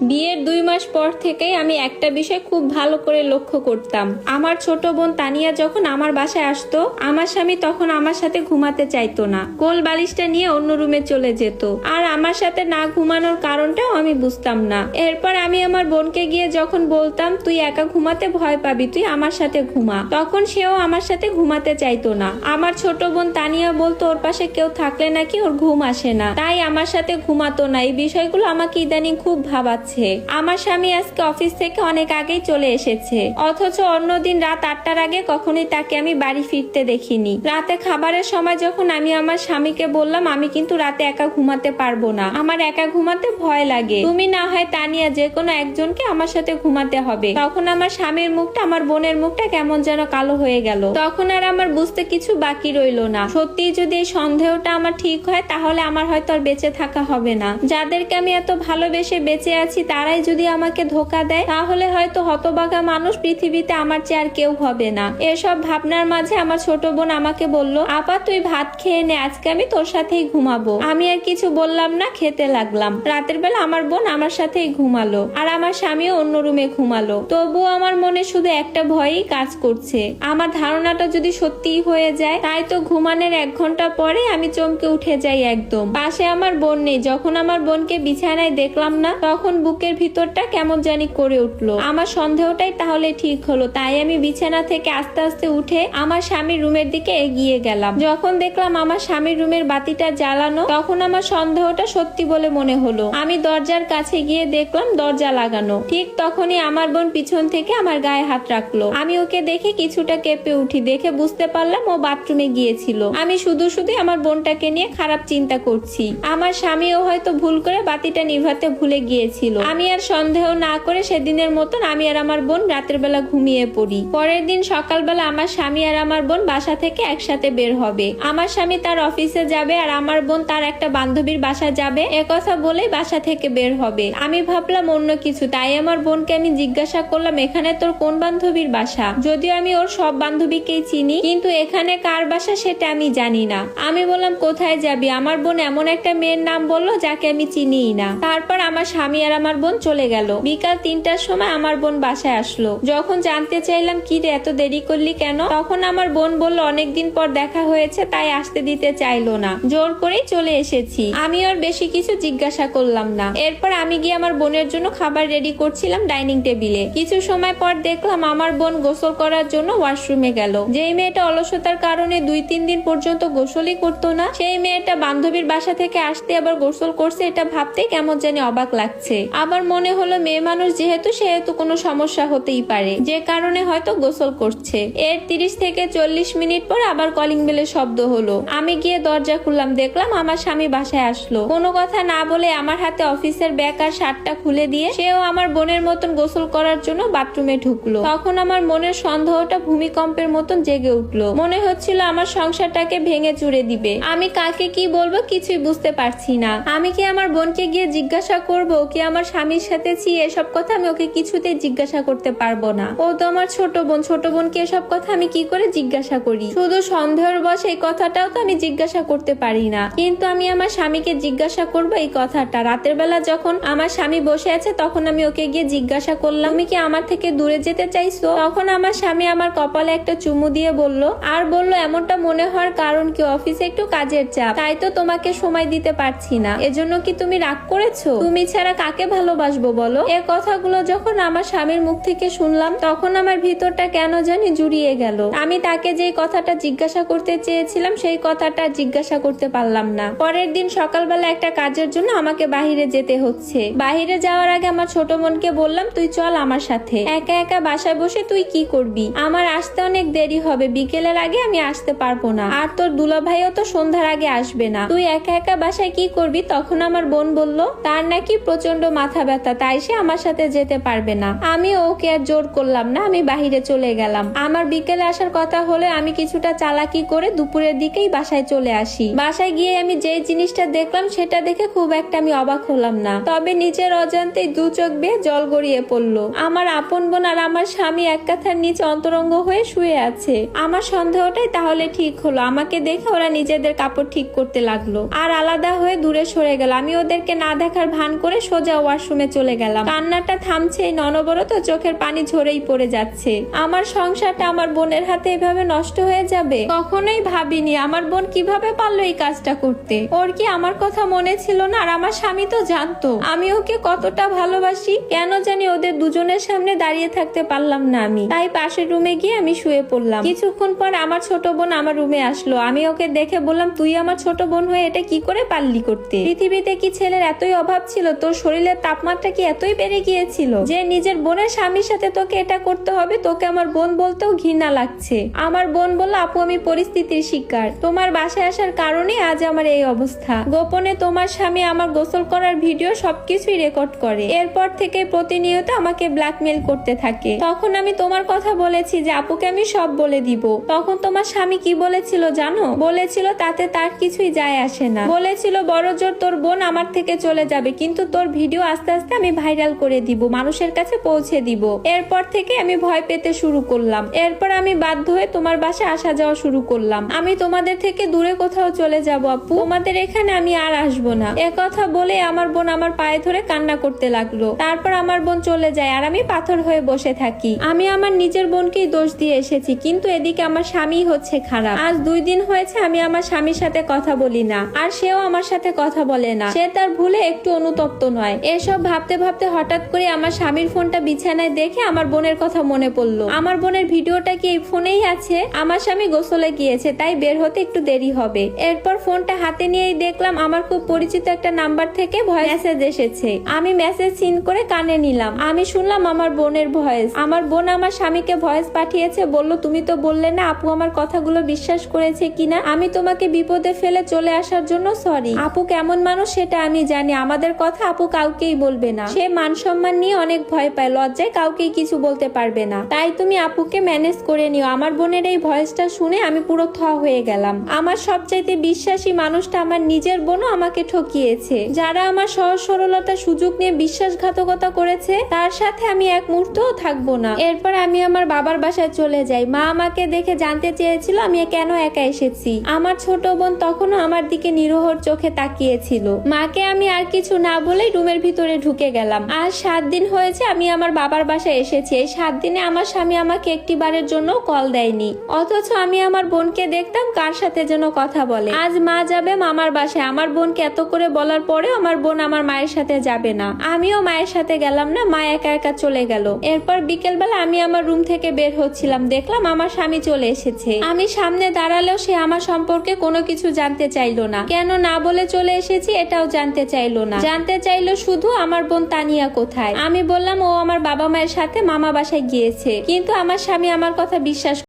বিয়ের দুই মাস পর থেকেই আমি একটা বিষয় খুব ভালো করে লক্ষ্য করতাম। আমার ছোট বোন তানিয়া যখন আমার বাসায় আসতো, আমার স্বামী তখন আমার সাথে ঘুমাতে চাইতো না। কোল বালিশটা নিয়ে অন্য রুমে চলে যেত। আর আমার সাথে না ঘুমানোর কারণটাও আমি বুঝতাম না। এরপর আমি আমার বোনকে গিয়ে যখন বলতাম, তুই একা ঘুমাতে ভয় পাবি, তুই আমার সাথে ঘুমা। তখন সেও আমার সাথে ঘুমাতে চাইতো না। আমার ছোট বোন তানিয়া বলতো, ওর পাশে কেউ থাকলে নাকি ওর ঘুম আসে না। তাই আমার সাথে ঘুমাতো না। এই বিষয়গুলো আমাকে ইদানিং খুব ভাবাচ্ছে। আমার স্বামী আজকে অফিস থেকে অনেক আগেই চলে এসেছে। অথচ অন্যদিন রাত আটটার আগে কখনোই তাকে আমি বাড়ি ফিরতে দেখিনি। রাতে খাবারের সময় যখন আমি আমার স্বামীকে বললাম, আমি কিন্তু রাতে একা ঘুমাতে পারব না। আমার একা ঘুমাতে ভয় লাগে। তুমি না হয় তানিয়া যে কোনো একজনকে আমার সাথে ঘুমাতে হবে। তখন আমার স্বামীর মুখটা, আমার বোনের মুখটা কেমন যেন কালো হয়ে গেল। তখন আর আমার বুঝতে কিছু বাকি রইল না। সত্যি যদি এই সন্দেহটা আমার ঠিক হয়, তাহলে আমার হয়তো আর বেঁচে থাকা হবে না। যাদেরকে আমি এত ভালোবেসে বেঁচে আছি তারাই যদি আমাকে ধোকা দেয়, তাহলে হয়তো হতবাগা মানুষ পৃথিবীতে আমার চেয়ে আর কেউ হবে না। এসব ভাবনার মাঝে আমার ছোট বোন আমাকে বলল, আপা, তুই ভাত খেয়ে নে, আজকে আমি তোর সাথেই ঘুমাবো। আমি আর কিছু বললাম না, খেতে লাগলাম। রাতের বেলা আমার বোন আমার সাথেই ঘুমালো আর আমার স্বামীও অন্য রুমে ঘুমালো। তবুও আমার মনে শুধু একটা ভয়ই কাজ করছে। আমার ধারণাটা যদি সত্যিই হয়ে যায়, তাই তো ঘুমানোর এক ঘণ্টা পরে আমি চমকে উঠে যাই একদম। পাশে আমার বোন নেই, যখন আমার বোনকে বিছানায় দেখলাম না, তখন বুকের ভিতরটা কেমন জানি করে উঠল। আমার সন্দেহটাই তাহলে ঠিক হলো, তাই আমি বিছানা থেকে আস্তে আস্তে উঠে আমার স্বামীর রুমের দিকে এগিয়ে গেলাম। যখন দেখলাম আমার স্বামীর রুমের বাতিটা জ্বালানো, তখন আমার সন্দেহটা সত্যি বলে মনে হলো। আমি দরজার কাছে গিয়ে দেখলাম দরজা লাগানো। ঠিক তখনই আমার বোন পিছন থেকে আমার গায়ে হাত রাখল। আমি ওকে দেখে কিছুটা কেঁপে উঠি, দেখে বুঝতে পারলাম ও বাথরুমে গিয়েছিল। আমি শুধু শুধু আমার বোনটাকে নিয়ে খারাপ চিন্তা করছি। আমার স্বামীও হয়তো ভুল করে বাতিটা নিভাতে ভুলে গিয়েছিল। আমি আর সন্দেহ না করে সেদিনের মতন আমি আর আমার বোন রাতের বেলা ঘুমিয়ে পড়ি। পরের দিন সকালবেলা আমার স্বামী আর আমার বোন বাসা থেকে একসাথে বের হবে। আমার স্বামী তার অফিসে যাবে আর আমার বোন তার একটা বান্ধবীর বাসা যাবে। কথা বলেই বাসা থেকে বের হবে। আমি ভাবলাম অন্য কিছু, তাই আমার বোনকে আমি জিজ্ঞাসা করলাম, এখানে তোর কোন বান্ধবীর বাসা? যদিও আমি ওর সব বান্ধবীকেই চিনি, কিন্তু এখানে কার বাসা সেটা আমি জানি না। আমি বললাম, কোথায় যাবি? আমার বোন এমন একটা মেয়ের নাম বলল যাকে আমি চিনিই না। তারপর আমার স্বামী আর আমার বোন চলে গেল। বিকাল তিনটার সময় আমার বোন বাসায় আসলো। যখন জানতে চাইলাম, কি রে, এত দেরি করলি কেন? তখন আমার বোন বলল, অনেকদিন পর দেখা হয়েছে, তাই আসতে দিতে চাইলো না। জোর করেই চলে এসেছি। আমি ওর বেশি কিছু জিজ্ঞাসা করলাম না। এরপর আমি গিয়ে আমার বোনের জন্য খাবার রেডি করছিলাম ডাইনিং টেবিলে। কিছু সময় পর দেখলাম, আমার বোন গোসল করার জন্য ওয়াশরুমে গেল। যেই মেয়েটা অলসতার কারণে দুই, তিন দিন পর্যন্ত গোসলই করতো না, সেই মেয়েটা বান্ধবীর বাসা থেকে আসতে আবার গোসল করছে, এটা ভাবতে কেমন জানি অবাক লাগছে। আবার মনে হলো মেয়ে মানুষ যেহেতু, সেহেতু কোনো সমস্যা হতেই পারে। যে কারণে হয়তো গোসল করছে। এর তিরিশ থেকে চল্লিশ মিনিট পর আবার কলিং বেলের শব্দ হলো। আমি গিয়ে দরজা খুললাম, দেখলাম আমার স্বামী বাসায় আসলো। কোনো কথা না বলে আমার হাতে অফিসের ব্যাগ আর শার্টটা খুলে দিয়ে সেও আমার বোনের মতন গোসল করার জন্য বাথরুমে ঢুকলো। তখন আমার মনের সন্দেহটা ভূমিকম্পের মতন জেগে উঠল। মনে হচ্ছিল আমার সংসারটাকে ভেঙে চুরে দিবে। আমি কাকে কি বলব কিছুই বুঝতে পারছি না। আমি কি আমার বোনকে গিয়ে জিজ্ঞাসা করব কি আমার স্বামীর সাথে ছি এসব কথা আমি ওকে কিছুতেই জিজ্ঞাসা করতে পারব না। ও তো আমার ছোট বোন, ছোট বোনকে এসব কথা আমি কি করে জিজ্ঞাসা করি? শুধু সন্দেহের বস এই কথাটাও তো আমি জিজ্ঞাসা করতে পারি না। কিন্তু আমি আমার স্বামীকে জিজ্ঞাসা করব এই কথাটা। রাতের বেলা যখন আমার স্বামী বসে আছে, তখন আমি ওকে গিয়ে জিজ্ঞাসা করলাম, তুমি কি আমার থেকে দূরে যেতে চাইছো? তখন আমার স্বামী আমার কপালে একটা চুমু দিয়ে বলল, আর বলল, এমনটা মনে হওয়ার কারণ কি? অফিসে একটু কাজের চাপ। তাই তো তোমাকে সময় দিতে পারছি না। এজন্য কি তুমি রাগ করেছ? তুমি ছাড়া কাকে ভালোবাসবো বলো? এ কথাগুলো যখন আমার স্বামীর মুখ থেকে শুনলাম, তখন আমার ভিতরটা কেন জানি জুড়িয়ে গেল। আমি তাকে যে কথাটা জিজ্ঞাসা করতে চেয়েছিলাম, সেই কথাটা জিজ্ঞাসা করতে পারলাম না। পরের দিন সকালবেলা একটা কাজের জন্য আমাকে বাহিরে যেতে হচ্ছে। বাহিরে যাওয়ার আগে আমার ছোট বোনকে বললাম, তুই চল আমার সাথে। একা একা বাসায় বসে তুই কি করবি? আমার আসতে অনেক দেরি হবে। বিকেলের আগে আমি আসতে পারব না। আর তোর দুলা ভাইও তো সন্ধ্যার আগে আসবে না। তুই একা একা বাসায় কি করবি? তখন আমার বোন বলল, তার নাকি প্রচণ্ড মাথা ব্যথা, তাই সে আমার সাথে যেতে পারবে না। আমি ওকে আর জোর করলাম না, আমি বাহিরে চলে গেলাম। আমার বিকেলে আসার কথা হলে আমি কিছুটা চালাকি করে দুপুরের দিকেই বাসায় চলে আসি। বাসায় গিয়ে আমি যে জিনিসটা দেখলাম, সেটা দেখে খুব একটা আমি অবাক হলাম না। তবে নিজের অজান্তেই দু চোখ বেয়ে জল গড়িয়ে পড়ল। আমার আপন বোন আর আমার স্বামী এক কাথার নিচে অন্তরঙ্গ হয়ে শুয়ে আছে। আমার সন্দেহটাই তাহলে ঠিক হলো। আমাকে দেখে ওরা নিজেদের কাপড় ঠিক করতে লাগল। আর আলাদা হয়ে দূরে সরে গেল। আমি ওদেরকে না দেখার ভান করে সোজা ওয়াশরুমে চলে গেলাম। কান্নাটা থামছে ননবরত, চোখের পানি ঝরেই পড়ে যাচ্ছে। আমার সংসারটা আমার বোনের হাতে এভাবে নষ্ট হয়ে যাবে? কখনোই ভাবিনি আমার বোন কীভাবে পারল এই কাজটা করতে। ওর কি আমার কথা মনে ছিল না? আর আমার স্বামী তো জানতো। আমি ওকে কতটা ভালোবাসি, কেন জানি ওদের দুজনের সামনে দাঁড়িয়ে থাকতে পারলাম না আমি। তাই পাশের রুমে গিয়ে আমি শুয়ে পড়লাম। কিছুক্ষণ পর আমার ছোট বোন আমার রুমে আসলো। আমি ওকে দেখে বললাম, তুই আমার ছোট বোন হয়ে এটা কি করে পারলি করতে? পৃথিবীতে কি ছেলের এতই অভাব ছিল? তোর শরীরের তাপমাত্রা কি এতই বেড়ে গিয়েছিল যে নিজের বোনের স্বামীর সাথে তোকে এটা করতে হবে? তোকে আমার বোন বলতেও ঘৃণা লাগছে। আমার বোন বলল, আপু, আমি পরিস্থিতির শিকার। তোমার বাসায় আসার কারণে আজ আমার এই অবস্থা। গোপনে তোমার স্বামী আমার গোসল করার ভিডিও সবকিছুই রেকর্ড করে। এরপর থেকে প্রতিনিয়ত আমাকে ব্ল্যাকমেল করতে থাকে। তখন আমি তোমার কথা বলেছি যে, আপুকে আমি সব বলে দিব। তখন তোমার স্বামী কি বলেছিল জানো? বলেছিল, তাতে তার কিছুই যায় আসে না। বলেছিল, বড় জোর তোর বোন আমার থেকে চলে যাবে, কিন্তু তোর ভিডিও আস্তে আস্তে আমি ভাইরাল করে দিব, মানুষের কাছে পৌঁছে দিব। এরপর থেকে আমি ভয় পেতে শুরু করলাম। এরপর আমি বাধ্য হয়ে তোমার বাসায় আসা যাওয়া শুরু করলাম। আমি তোমাদের থেকে দূরে কোথাও চলে যাব, আপু। তোমাদের এখানে আমি আর আসব না। এ কথা বলে আমার বোন আমার পায়ে ধরে কান্না করতে লাগল। তারপর আমার বোন চলে যায় আর আমি পাথর হয়ে বসে থাকি। আমি আমার নিজের বোনকেই দোষ দিয়ে এসেছি, কিন্তু এদিকে আমার স্বামী হচ্ছে খারাপ। আজ দুই দিন হয়েছে আমি আমার স্বামীর সাথে কথা বলি না, আর সেও আমার সাথে কথা বলে না। সে তার ভুলে একটু অনুতপ্ত নয়। এসব ভাবতে ভাবতে হঠাৎ করে আমার স্বামীর ফোনটা বিছানায় দেখে আমার বোনের কথা মনে পড়ল। আমার বোনের ভিডিওটা কি এই ফোনেই আছে? আমার স্বামী গোসলে গিয়েছে, তাই বের হতে একটু দেরি হবে। এরপর ফোনটা হাতে নিয়েই দেখলাম আমার খুব পরিচিত একটা নাম্বার থেকে ভয়েস মেসেজ এসেছে। আমি মেসেজ সিন করে কানে নিলাম। আমি শুনলাম আমার বোনের ভয়েস। আমার বোন আমার স্বামীকে ভয়েস পাঠিয়েছে, বলল, তুমি তো বললে না, আপু আমার কথাগুলো বিশ্বাস করেছে কিনা? আমি তোমাকে বিপদে ফেলে চলে আসার জন্য সরি আপু কেমন মানুষ সেটা আমি জানি। আমাদের কথা আপু কাউকেই বলবে না। সে মান সম্মান নিয়ে অনেক ভয় পায়, লজ্জায় কাউকেই কিছু বলতে পারবে না। তাই তুমি আপুকে ম্যানেজ করে নিও। আমার বোনের এই ভয়েসটা শুনে আমি পুরো থ হয়ে গেলাম। আমার সবচাইতে বিশ্বাসী মানুষটা আমার নিজের বোনও আমাকে ঠকিয়েছে। যারা আমার সহজ সরলতা সুযোগ নিয়ে বিশ্বাসঘাতকতা করেছে, তার সাথে আমি এক মুহূর্তও থাকব না। এরপর আমি আমার বাবার বাসায় চলে যাই। মা আমাকে দেখে জানতে চেয়েছিল, আমি কেন একা এসেছি। আমার ছোট বোন তখনও আমার দিকে নিরোহর চোখে তাকিয়েছিল। মাকে আমি আর কিছু না বলেই রুমের ভিতরে ঢুকে গেলাম। আজ সাত দিন হয়েছে আমি আমার বাবার বাসায় এসেছি। এই সাত দিনে আমার স্বামী আমাকে একটি বারের জন্য কল দেয়নি। অথচ আমি আমার বোনকে দেখতাম কার সাথে যেন কথা বলে। আজ মা যাবে মামার বাসায়। আমার বোনকে এত করে বলার পরেও আমার বোন আমার মায়ের সাথে যাবে না। আমিও মায়ের সাথে গেলাম না, মা একা একা চলে গেল। এরপর বিকেলবেলা আমি আমার রুম থেকে বের হচ্ছিলাম। দেখলাম আমার স্বামী চলে এসেছে। আমি সামনে দাঁড়ালেও সে আমার সম্পর্কে কোনো কিছু জানতে চাইলো না। কেন না বলে চলে এসেছি এটাও জানতে চাইলো না। জানতে চাইলো শুধু আমার বোন তানিয়া কোথায়? আমি বললাম, ও আমার বাবা মায়ের সাথে মামা বাসায় গিয়েছে। কিন্তু আমার স্বামী আমার কথা বিশ্বাস